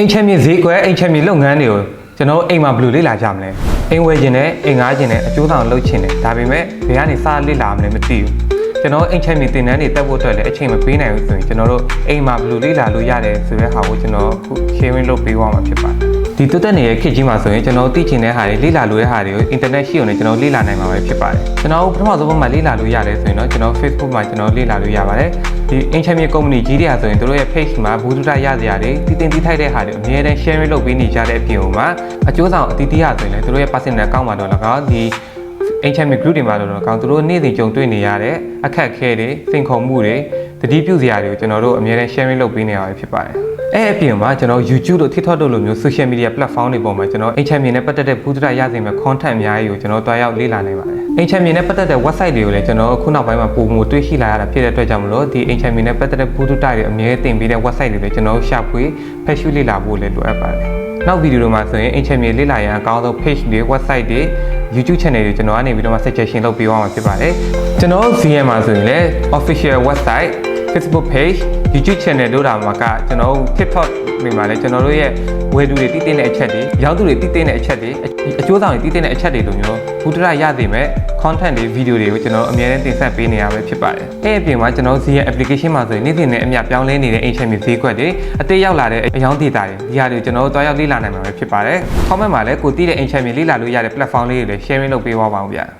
အိမ်ချက်မြေဈေးကွက်အိမ်ချက်မြေလုပ်ငန်းတွေကိုကျွန်တော်တို့အိမ်မှာဘယ်လိုလေ့လာကြမလဲအိမ်ဝယ်ခြင်းနဲ့အိမ်ငားခြင်းနဲ့အကျိုးဆောင်လုပ်ခြင်းနဲ့ဒါပေမဲ့ဘယ်ကနေစလေ့လာမလဲမသိဘူး ကျွန်တော်တို့အိမ်ချက်မြေတင်တန်းတွေတက်ဖို့အတွက်လည်းအချိန်မပေးနိုင်ဘူးဆိုရင်ကျွန်တော်တို့အိမ်မှာဘယ်လိုလေ့လာလို့ရတယ်ဆိုတဲ့ဟာကိုကျွန်တော်အခု sharing လုပ်ပေးသွားမှာဖြစ်ပါတယ်ဒီတက်တက်နေတဲ့ခေတ်ကြီးမှာဆိုရင်ကျွန်တော်တို့သိချင်တဲ့ဟာတွေလေ့လာလို့ရတဲ့ဟာတွေကို internet ရှိအောင်လည်းကျွန်တော်လေ့လာနိုင်မှာပဲဖြစ်ပါတယ်ကျွန်တော်တို့ပထမဆုံးမှာလေ့လာလို့ရတယ်ဆိုရင်တော့ကျွန်တော် Facebook မှာကျွန်တော်လေ့လာလို့ရပါတယ်ဒီ ancient မြေ company ကြီးတွေဟာဆိုရင်တို့ရဲ့ page မှာဘူးတူတာရစရာတွေတည်တင်တည်ထိုက်တဲ့ဟာတွေအများနဲ့ share လုပ်ပေးနေကြတဲ့အပြင်မှာအကျိုးဆောင်အတီးတီးရဆိုရင်လည်းတို့ရဲ့ personal account မှာတော့၎င်းဒီ ancient group တွေမှာတော့၎င်းတို့နေ့စဉ်ကြုံတွေ့နေရတဲ့အခက်အခဲတွေစိန်ခေါ်မှုတွေတတိပြုစရာတွေကိုကျွန်တော်တို့အများနဲ့ share လုပ်ပေးနေရတာဖြစ်ပါတယ်အဲ့အပြင်မှာကျွန်တော် YouTube တို့ TikTok တို့လိုမျိုး social media platform တွေပေါ်မှာကျွန်တော် ancient မြေနဲ့ပတ်သက်တဲ့ဘူးတူတာရစေမဲ့ content အများကြီးကိုကျွန်တော်တွားရောက်လေ့လာနိုင်ပါတယ် ancient မြေနဲ့ပတ်သက်တဲ့ website တွေကိုလည်းကျွန်တော်အခုနောက်ပိုင်းမှာပုံမတွေ့ရှိလာရတာဖြစ်တဲ့အတွက်ကြောင့်မလို့ဒီ ancient မြေနဲ့ပတ်သက်တဲ့ဘူးတူတာတွေအများကြီးတင်ပေးတဲ့ website တွေလည်းကျွန်တော်ရှာဖွေဖက်ရှုလေ့လာဖို့လည်းလိုအပ်ပါတယ် နောက်ဗီဒီယိုတွေမှာဆိုရင် ancient မြေလေ့လာရန်အကောင်းဆုံး page တွေ website တွေ YouTube channel တွေကျွန်တော်ကနေပြီးတော့မှ suggestion လုပ်ပေးသွားမှာဖြစ်ပါတယ်ကျွန်တော် VM မှာဆိုရင်လည်း official website Facebook page YouTube channel တို့တာမှာကကျွန်တော်တို့ TikTok တွေမှာလည်းကျွန်တော်တို့ရဲ့ဝယ်သူတွေတည်တဲ့အချက်တွေရောင်းသူတွေတည်တဲ့အချက်တွေအကျိုးဆောင်တွေတည်တဲ့အချက်တွေလိုမျိုးဘူတရရသိမဲ့ content တွေ video တွေကိုကျွန်တော်အများနဲ့တင်ဆက်ပေးနေရမှာဖြစ်ပါတယ်။အဲ့အပြင်မှာကျွန်တော် ZN application မှာဆိုရင်နေ့စဉ်နဲ့အမျှပြောင်းလဲနေတဲ့ ancient မြေဈေးကွက်တွေအသေးရောက်လာတဲ့အယောင်းဒေတာတွေဒီဟာတွေကိုကျွန်တော်တို့တွားရောက်လေ့လာနိုင်မှာပဲဖြစ်ပါတယ်။ comment မှာလည်းကိုတည်တဲ့ ancient မြေလေ့လာလို့ရတဲ့ platform လေးတွေလည်း sharing လုပ်ပေးသွားပါဦးဗျာ။